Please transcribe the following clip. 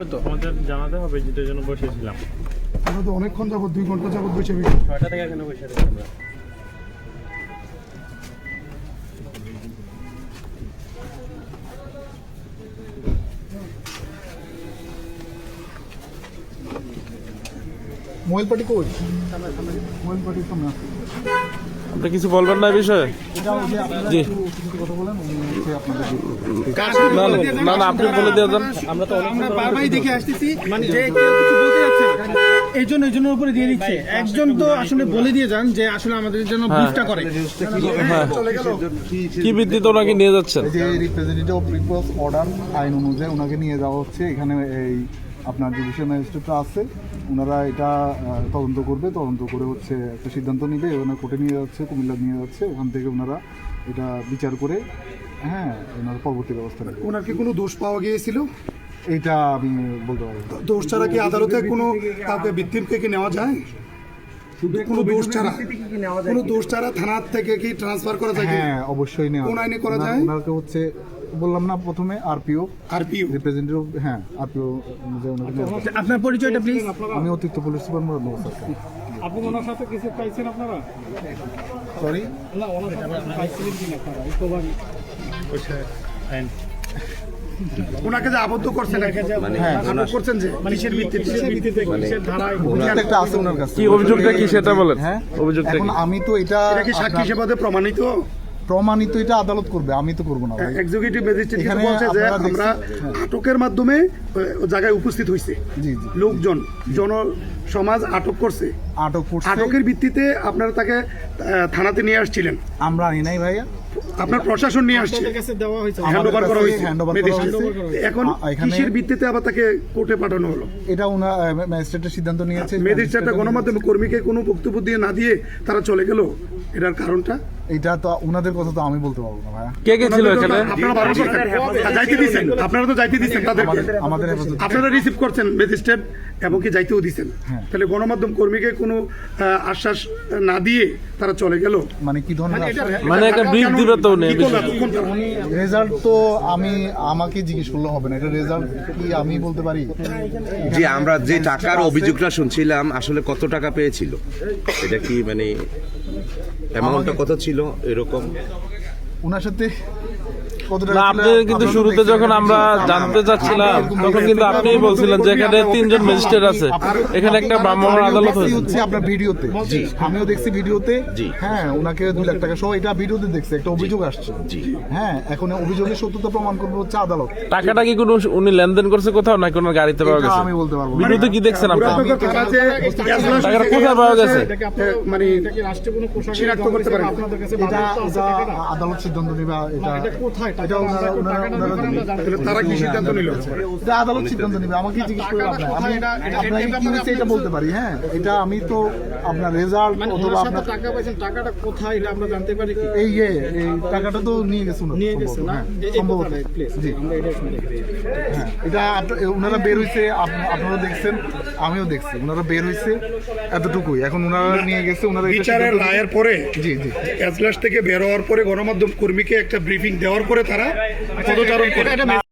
তো আমাদের জানাতে হবে যেটার জন্য বসেছিলাম। আমরা তো অনেকক্ষণ যাব দুই ঘণ্টা যাব বসে বসে ছয়টা থেকে এখানে বসে মোবাইল পার্টি কই? মোবাইল পার্টির সামনে আপনি কিছু বলবেন না বিষয়ে? যে জি। না না, না না আপনি বলে দিয়ে যান। আমরা তো আমরা বারবারই দেখে আসতেছি যে কেউ কিছু বলতে যাচ্ছে এই জন্য এই জন্য উপরে দিয়ে দিচ্ছে। একজন তো আসলে বলে দিয়ে যান যে আসলে আমাদের জন্য ব্রিফটা করে। হ্যাঁ। কি ভিত্তিতে ওনাকে নিয়ে যাচ্ছেন? যে রিপ্রেজেন্টেটিভ অফ অর্ডার আইন অনুযায়ী ওনাকে নিয়ে যাওয়া হচ্ছে। এখানে এই আপনার জুডিশিয়াল ম্যাজিস্ট্রেটরা আছে ওনারা এটা তদন্ত করবে তদন্ত করে হচ্ছে একটা সিদ্ধান্ত নিবে ওনারা কোর্টে নিয়ে যাচ্ছে কুমিল্লা নিয়ে যাচ্ছে ওখান থেকে ওনারা এটা বিচার করে হ্যাঁ ওনারা পরবর্তী ব্যবস্থা নেবে। ওনার কি কোনো দোষ পাওয়া গিয়েছিল? এটা আমি বলতে পারব দোষ ছাড়া কি আদালতে কোনো কাউকে ভিত্তির থেকে নেওয়া যায়? কোনো দোষ ছাড়া। কোনো দোষ ছাড়া থানার থেকে কি ট্রান্সফার করা যায় হ্যাঁ অবশ্যই নেওয়া কোন আইনে করা যায়? ওনাকে হচ্ছে বললাম না প্রথমে আরপিও আরপিও রিপ্রেজেন্টেটিভ হ্যাঁ আরপিও ওনাকে আপনার পরিচয়টা প্লিজ আমি অতিরিক্ত পুলিশ সুপার মুরাদ নগর সরকার আপনি ওনার সাথে কিছু পাইছেন আপনারা? সরি না ওনার সাথে পাইছিলেন কিনা আপনারা। ওনাকে যে আবদ্ধ করছেন হ্যাঁ করছেন যে কিসের ভিত্তিতে? ভিত্তিতে কিসের ধারায় প্রত্যেকটা আছে ওনার কাছে কি অভিযোগটা কি সেটা বলেন? হ্যাঁ? অভিযোগটা এখন আমি তো এটা এটা কি সাক্ষী হিসেবে প্রমাণিত? প্রমাণিত এটা আদালত করবে আমি তো করব না এক্সিকিউটিভ ম্যাজিস্ট্রেট এখানে বলছে যে আমরা আটকের মাধ্যমে জায়গায় উপস্থিত হয়েছে জি জি। লোকজন জন সমাজ আটক করছে। আটক করছে। আটকের ভিত্তিতে আপনারা তাকে থানাতে নিয়ে আসছিলেন। আমরা আনি নাই ভাইয়া। আপনার প্রশাসন নিয়ে আসছে। আপনাদের কাছে দেওয়া হয়েছে। হ্যান্ড ওভার করা হয়েছে। এখন কিসের ভিত্তিতে আবার তাকে কোর্টে পাঠানো হলো? এটা ওনার ম্যাজিস্ট্রেটের সিদ্ধান্ত নিয়েছে। ম্যাজিস্ট্রেটটা গণমাধ্যম কর্মীকে কোনো বক্তব্য দিয়ে না দিয়ে তারা চলে গেল? এটার কারণটা? এটা তো ওনাদের কথা তো আমি বলতে পারব না ভাইয়া। কে কে ছিল এখানে? আপনারা যাইতে দিচ্ছেন আপনারা তো যাইতে দিচ্ছেন তাদেরকে। আমাদের- আপনারা রিসিভ করছেন ম্যাজিস্ট্রেট এবং কি যাইতেও দিচ্ছেন হ্যাঁ। তাহলে গণমাধ্যম কর্মীকে কোনো আহ, আশ্বাস না দিয়ে তারা চলে গেল? মানে কি ধরনের মানে একটা brief দিবে তো উনি? রেজাল্ট তো আমি আমাকে জিজ্ঞেস করলে হবে না। এটা রেজাল্ট কি আমি বলতে পারি? যে আমরা যে টাকার অভিযোগটা শুনছিলাম আসলে কত টাকা পেয়েছিল? এটা কি মানে অ্যামাউন্টটা কত ছিল? এরকম। ওনার সাথে না টাকা আপনি কিন্তু শুরুতে যখন আমরা জানতে চাচ্ছিলাম তখন কিন্তু আপনিই বলছিলেন যে এখানে তিনজন ম্যাজিস্ট্রেট আছে। এখানে একটা ব্রাহ্মণ আদালত হচ্ছে আপনার ভিডিওতে। জি। আমিও দেখছি ভিডিওতে। হ্যাঁ ওনাকে দুই লাখ টাকা সহ এটা ভিডিওতে দেখছি একটা অভিযোগ আসছে। হ্যাঁ এখন অভিযোগের সত্যতা প্রমাণ করবে হচ্ছে আদালত। টাকাটা কি কোনো উনি লেনদেন করছে কোথাও নাকি ওনার গাড়িতে পাওয়া গেছে? আমি বলতে পারব ভিডিওতে কি দেখছেন আপনি? টাকাটা কোথায় পাওয়া গেছে? মানে কোনো? আদালত সিদ্ধান্ত নেবে এটা এটা কোথায়? ওনারা তারা কি সিদ্ধান্ত নিল? এটা আদালত সিদ্ধান্ত নেবে। আমাকে জিজ্ঞেস করে। আমি আপনাকে কি হয়েছে এটা বলতে পারি? হ্যাঁ এটা আমি তো আপনার রেজাল্ট মানে অথবা আপনার টাকা পাইছেন টাকাটা কোথায় এটা আমরা জানতে পারি কি? এই ইয়ে এই টাকাটা তো নিয়ে গেছে ওনারা, নিয়ে গেছে না? হ্যাঁ, সম্ভবত। জি। আমরা এটা শুনি হ্যাঁ এটা ওনারা বের হইছে আপনারা দেখছেন আমিও দেখছি। ওনারা বের হইছে এতটুকুই। এখন ওনারা নিয়ে গেছে ওনারা বিচারের রায়ের পরে জি জি। এজলাস থেকে বের হওয়ার পরে গণমাধ্যম কর্মীকে একটা ব্রিফিং দেওয়ার পরে তারা পদচারণ করে।